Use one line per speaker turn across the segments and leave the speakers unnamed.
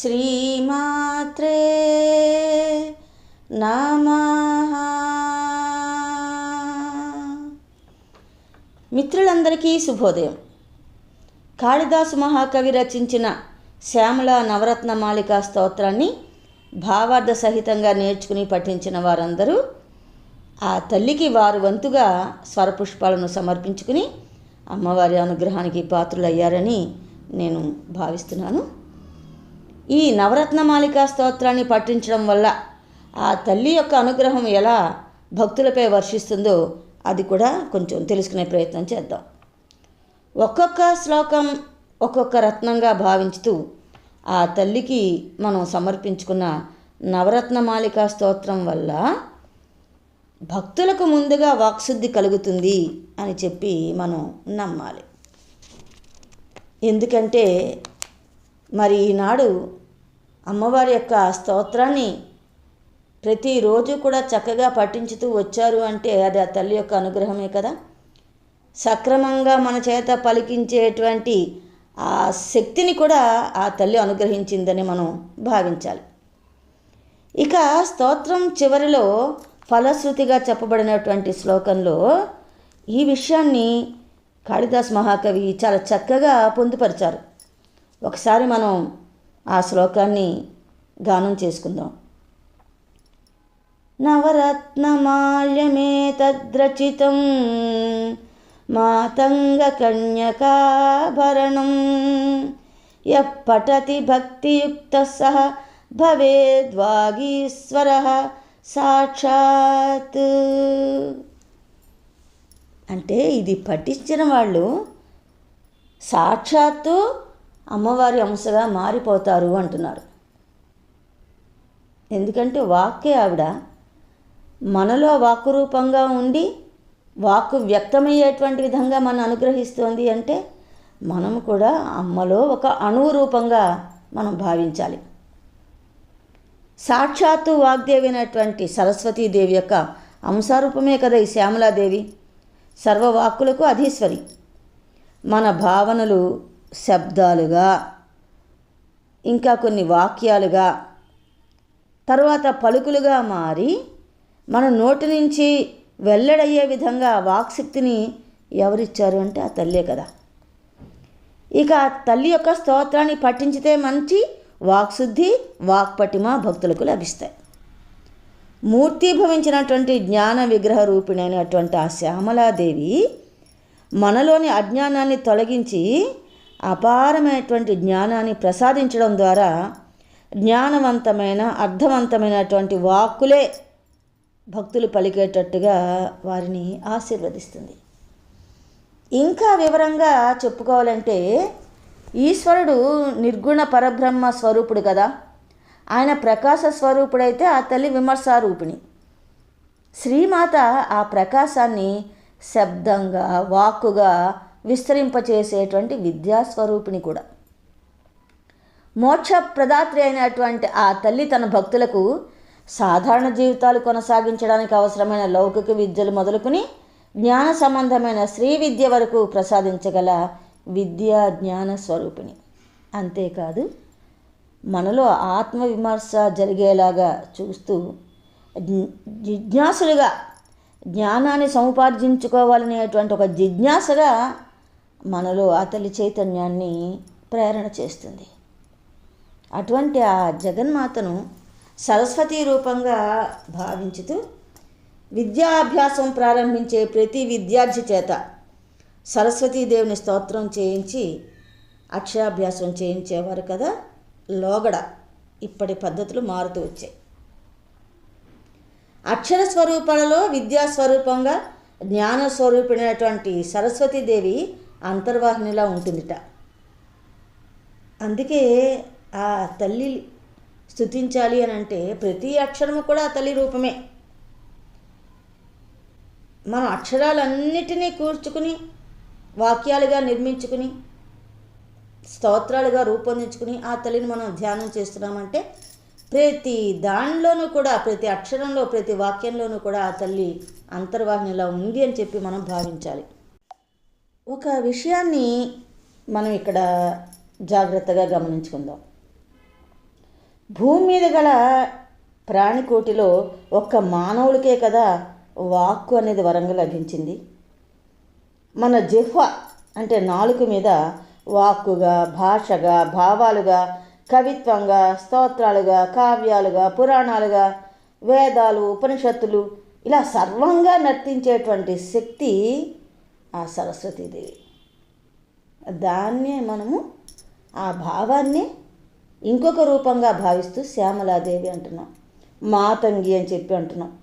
శ్రీమాత్రే నమ మిత్రులందరికీ శుభోదయం. కాళిదాసు మహాకవి రచించిన శ్యామల నవరత్న మాలికా స్తోత్రాన్ని భావార్థ సహితంగా నేర్చుకుని పఠించిన వారందరూ ఆ తల్లికి వారు వంతుగా స్వరపుష్పాలను సమర్పించుకుని అమ్మవారి అనుగ్రహానికి పాత్రులయ్యారని నేను భావిస్తున్నాను. ఈ నవరత్న మాలికా స్తోత్రాన్ని పఠించడం వల్ల ఆ తల్లి యొక్క అనుగ్రహం ఎలా భక్తులపై వర్షిస్తుందో అది కూడా కొంచెం తెలుసుకునే ప్రయత్నం చేద్దాం. ఒక్కొక్క శ్లోకం ఒక్కొక్క రత్నంగా భావించుతూ ఆ తల్లికి మనం సమర్పించుకున్న నవరత్న మాలికా స్తోత్రం వల్ల భక్తులకు ముందుగా వాక్శుద్ధి కలుగుతుంది అని చెప్పి మనం నమ్మాలి. ఎందుకంటే మరి ఈనాడు అమ్మవారి యొక్క స్తోత్రాన్ని ప్రతిరోజు కూడా చక్కగా పఠించుతూ వచ్చారు అంటే అది ఆ తల్లి యొక్క అనుగ్రహమే కదా. సక్రమంగా మన చేత పలికించేటువంటి ఆ శక్తిని కూడా ఆ తల్లి అనుగ్రహించిందని మనం భావించాలి. ఇక స్తోత్రం చివరిలో ఫలశ్రుతిగా చెప్పబడినటువంటి శ్లోకంలో ఈ విషయాన్ని కాళిదాస్ మహాకవి చాలా చక్కగా పొందుపరిచారు. ఒకసారి మనం ఆ శ్లోకాన్ని గానం చేసుకుందాం. నవరత్నమాల్యమే తద్రచితం మాతంగకన్యకాభరణం. యః పఠతి భక్తియుక్త సహ భవేద్వాగీశ్వర సాక్షాత్. అంటే ఇది పఠించిన వాళ్ళు సాక్షాత్తు అమ్మవారి అంశగా మారిపోతారు అంటున్నారు ఎందుకంటే వాక్కే ఆవిడ మనలో వాక్కు రూపంగా ఉండి వాక్కు వ్యక్తమయ్యేటువంటి విధంగా మనం అనుగ్రహిస్తోంది అంటే మనం కూడా అమ్మలో ఒక అణువు రూపంగా మనం భావించాలి. సాక్షాత్తు వాగ్దేవి అయినటువంటి సరస్వతీదేవి యొక్క అంశారూపమే కదా ఈ శ్యామలాదేవి. సర్వవాక్కులకు అధీశ్వరి. మన భావనలు శబ్దాలుగా ఇంకా కొన్ని వాక్యాలుగా తర్వాత పలుకులుగా మారి మన నోటి నుంచి వెల్లడయ్యే విధంగా వాక్శక్తిని ఎవరిచ్చారు అంటే ఆ తల్లే కదా. ఇక తల్లి యొక్క స్తోత్రాన్ని పఠించితే మంచి వాక్శుద్ధి వాక్పటిమ భక్తులకు లభిస్తాయి. మూర్తిభవించినటువంటి జ్ఞాన విగ్రహ రూపిణైనటువంటి ఆ శ్యామలాదేవి మనలోని అజ్ఞానాన్ని తొలగించి అపారమైనటువంటి జ్ఞానాన్ని ప్రసాదించడం ద్వారా జ్ఞానవంతమైన అర్థవంతమైనటువంటి వాక్కులే భక్తులు పలికేటట్టుగా వారిని ఆశీర్వదిస్తుంది. ఇంకా వివరంగా చెప్పుకోవాలంటే ఈశ్వరుడు నిర్గుణ పరబ్రహ్మ స్వరూపుడు కదా. ఆయన ప్రకాశ స్వరూపుడైతే ఆ తల్లి విమర్శారూపిణి శ్రీమాత ఆ ప్రకాశాన్ని శబ్దంగా వాక్కుగా విస్తరింపచేసేటువంటి విద్యాస్వరూపిణి కూడా. మోక్ష ప్రదాత్రి అయినటువంటి ఆ తల్లి తన భక్తులకు సాధారణ జీవితాలు కొనసాగించడానికి అవసరమైన లౌకిక విద్యలు మొదలుకుని జ్ఞాన సంబంధమైన శ్రీ విద్య వరకు ప్రసాదించగల విద్యా జ్ఞాన స్వరూపిణి. అంతేకాదు మనలో ఆత్మవిమర్శ జరిగేలాగా చూస్తూ జిజ్ఞాసులుగా జ్ఞానాన్ని సముపార్జించుకోవాలనేటువంటి ఒక జిజ్ఞాసగా మనలో అతని చైతన్యాన్ని ప్రేరణ చేస్తుంది. అటువంటి ఆ జగన్మాతను సరస్వతి రూపంగా భావించుతూ విద్యాభ్యాసం ప్రారంభించే ప్రతి విద్యార్థి చేత సరస్వతీదేవిని స్తోత్రం చేయించి అక్షరాభ్యాసం చేయించేవారు కదా లోగడ ఇప్పటి పద్ధతులు మారుతూ వచ్చాయి. అక్షర స్వరూపాలలో విద్యా స్వరూపంగా జ్ఞాన సరస్వతీదేవి అంతర్వాహినిలా ఉంటుందిట. అందుకే ఆ తల్లి స్థుతించాలి అని అంటే ప్రతి అక్షరము కూడా ఆ తల్లి రూపమే. మనం అక్షరాలన్నిటినీ కూర్చుకుని వాక్యాలుగా నిర్మించుకుని స్తోత్రాలుగా రూపొందించుకుని ఆ తల్లిని మనం ధ్యానం చేస్తున్నామంటే ప్రతి దానిలోనూ కూడా ప్రతి అక్షరంలో ప్రతి వాక్యంలోనూ కూడా ఆ తల్లి అంతర్వాహినిలా ఉంది అని చెప్పి మనం భావించాలి. ఒక విషయాన్ని మనం ఇక్కడ జాగ్రత్తగా గమనించుకుందాం. భూమి మీద గల ప్రాణికోటిలో ఒక్క మానవుడికే కదా వాక్కు అనేది వరంగా లభించింది. మన జిహ్వ అంటే నాలుక మీద వాక్కుగా భాషగా భావాలుగా కవిత్వంగా స్తోత్రాలుగా కావ్యాలుగా పురాణాలుగా వేదాలు ఉపనిషత్తులు ఇలా సర్వంగా నర్తించేటువంటి శక్తి ఆ సరస్వతీదేవి దాన్నే మనము ఆ భావాన్ని ఇంకొక రూపంగా భావిస్తూ శ్యామలాదేవి అంటున్నాం. మాతంగి అని చెప్పి అంటున్నాం.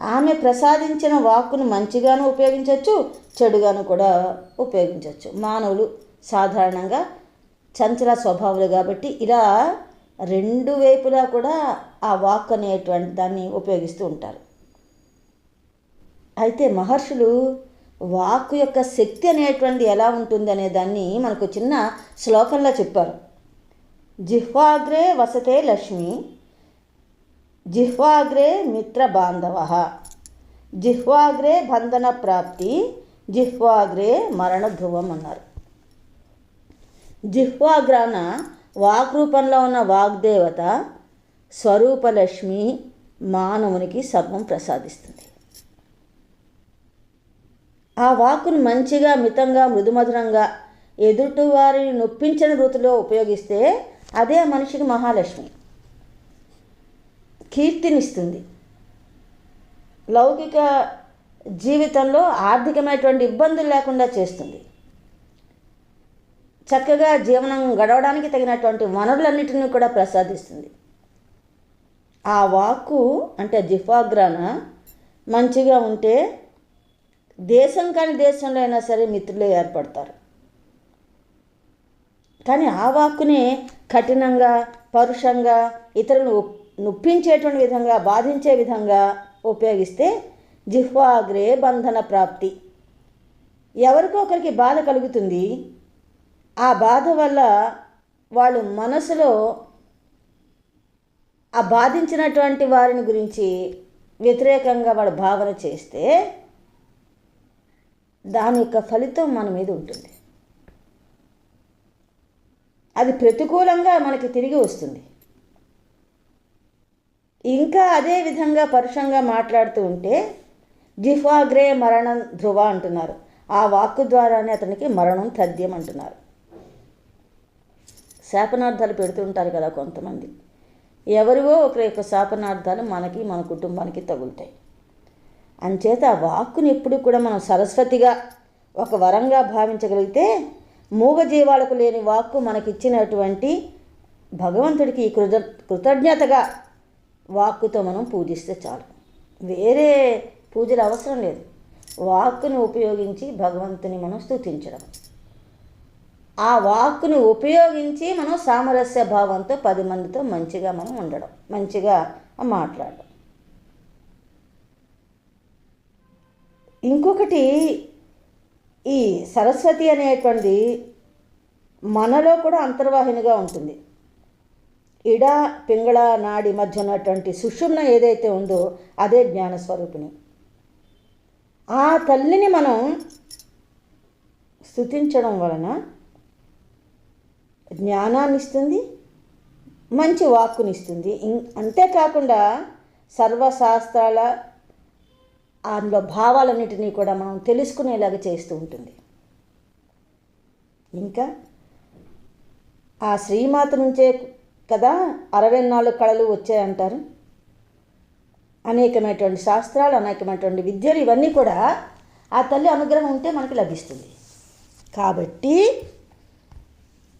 ఆమె ప్రసాదించిన వాక్కును మంచిగాను ఉపయోగించవచ్చు చెడుగాను కూడా ఉపయోగించవచ్చు మానవులు సాధారణంగా చంచల స్వభావాలు కాబట్టి ఇలా రెండు వైపులా కూడా ఆ వాక్ అనేటువంటి దాన్ని ఉపయోగిస్తూ ఉంటారు. అయితే మహర్షులు వాక్కు యొక్క శక్తి అనేటువంటిది ఎలా ఉంటుంది అనే దాన్ని మనకు చిన్న శ్లోకంలో చెప్పారు. జిహ్వాగ్రే వసతే లక్ష్మి జిహ్వాగ్రే మిత్ర బాంధవ జిహ్వాగ్రే బంధన ప్రాప్తి జిహ్వాగ్రే మరణ ధ్రువం అన్నారు. జిహ్వాగ్రాన వాక్ రూపంలో ఉన్న వాగ్దేవత స్వరూపలక్ష్మి మానవునికి సర్వం ప్రసాదిస్తుంది. ఆ వాక్కును మంచిగా మితంగా మృదుమధురంగా ఎదుటి వారిని నొప్పించని రీతిలో ఉపయోగిస్తే అదే మనిషికి మహాలక్ష్మి. కీర్తినిస్తుంది. లౌకిక జీవితంలో ఆర్థికమైనటువంటి ఇబ్బందులు లేకుండా చేస్తుంది. చక్కగా జీవనం గడవడానికి తగినటువంటి వనరులన్నిటిని కూడా ప్రసాదిస్తుంది. ఆ వాక్కు అంటే జిఫాగ్రాన మంచిగా ఉంటే దేశం కాని దేశంలో అయినా సరే మిత్రులు ఏర్పడతారు. కానీ ఆ వాక్కునే కఠినంగా పరుషంగా ఇతరులను నొప్పించేటువంటి విధంగా బాధించే విధంగా ఉపయోగిస్తే జిహ్వాగ్రే బంధన ప్రాప్తి. ఎవరికో ఒకరికి బాధ కలుగుతుంది. ఆ బాధ వల్ల వాళ్ళు మనసులో ఆ బాధించినటువంటి వారిని గురించి వ్యతిరేకంగా వాడు భావన చేస్తే దాని యొక్క ఫలితం మన మీద ఉంటుంది. అది ప్రతికూలంగా మనకి తిరిగి వస్తుంది. ఇంకా అదే విధంగా పరుషంగా మాట్లాడుతూ ఉంటే జిఫాగ్రే మరణం ధ్రువ అంటున్నారు. ఆ వాక్కు ద్వారానే అతనికి మరణం తథ్యం అంటున్నారు. శాపనార్థాలు పెడుతుంటారు కదా కొంతమంది. ఎవరివో ఒకరి యొక్క శాపనార్థాలు మనకి మన కుటుంబానికి తగులుతాయి. అంచేత ఆ వాక్కుని ఎప్పుడు కూడా మనం సరస్వతిగా ఒక వరంగా భావించగలిగితే మూగజీవాలకు లేని వాక్కు మనకిచ్చినటువంటి భగవంతుడికి కృత కృతజ్ఞతగా వాక్కుతో మనం పూజిస్తే చాలు. వేరే పూజలు అవసరం లేదు. వాక్కుని ఉపయోగించి భగవంతుని మనం స్థుతించడం ఆ వాక్కుని ఉపయోగించి మనం సామరస్య భావంతో పది మందితో మంచిగా మనం ఉండడం మంచిగా మాట్లాడడం. ఇంకొకటి ఈ సరస్వతి అనేటువంటిది మనలో కూడా అంతర్వాహినిగా ఉంటుంది. ఇడ పింగళ నాడి మధ్య ఉన్నటువంటి సుషుమ్న ఏదైతే ఉందో అదే జ్ఞానస్వరూపిణి. ఆ తల్లిని మనం స్థుతించడం వలన జ్ఞానాన్ని ఇస్తుంది మంచి వాక్కునిస్తుంది. ఇం- అంతేకాకుండా సర్వశాస్త్రాల అందులో భావాలన్నిటినీ కూడా మనం తెలుసుకునేలాగా చేస్తూ ఉంటుంది. ఇంకా ఆ శ్రీమాత నుంచే కదా అరవై నాలుగు కళలు వచ్చాయంటారు. అనేకమైనటువంటి శాస్త్రాలు అనేకమైనటువంటి విద్యలు ఇవన్నీ కూడా ఆ తల్లి అనుగ్రహం ఉంటే మనకి లభిస్తుంది. కాబట్టి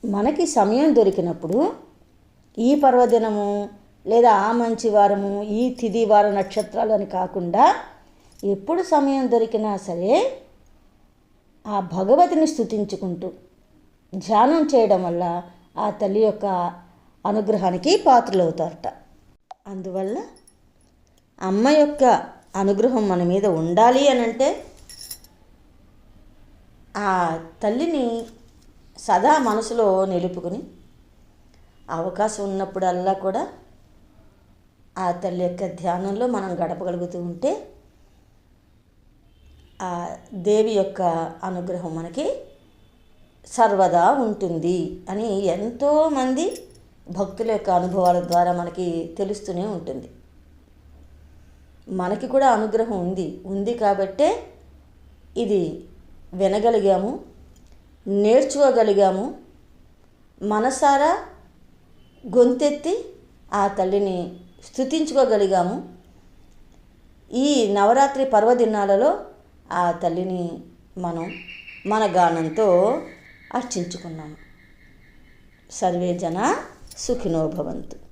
మనకి సమయం దొరికినప్పుడు ఈ పర్వదినము లేదా ఆ మంచి వారము ఈ తిథి వార నక్షత్రాలు అని కాకుండా ఎప్పుడు సమయం దొరికినా సరే ఆ భగవతిని స్థుతించుకుంటూ ధ్యానం చేయడం వల్ల ఆ తల్లి యొక్క అనుగ్రహానికి పాత్రలవుతారట. అందువల్ల అమ్మ యొక్క అనుగ్రహం మన మీద ఉండాలి అని అంటే ఆ తల్లిని సదా మనసులో నిలుపుకుని అవకాశం ఉన్నప్పుడల్లా కూడా ఆ తల్లి యొక్క ధ్యానంలో మనం గడపగలుగుతూ ఉంటే దేవి యొక్క అనుగ్రహం మనకి సర్వదా ఉంటుంది అని ఎంతోమంది భక్తుల యొక్క అనుభవాల ద్వారా మనకి తెలుస్తూనే ఉంటుంది. మనకి కూడా అనుగ్రహం ఉంది. ఉంది కాబట్టే ఇది వినగలిగాము నేర్చుకోగలిగాము మనసారా గొంతెత్తి ఆ తల్లిని స్థుతించుకోగలిగాము ఈ నవరాత్రి పర్వదినాలలో ఆ తల్లిని మనం మన గానంతో అర్చించుకున్నాము సర్వే జన సుఖినో భవంతు.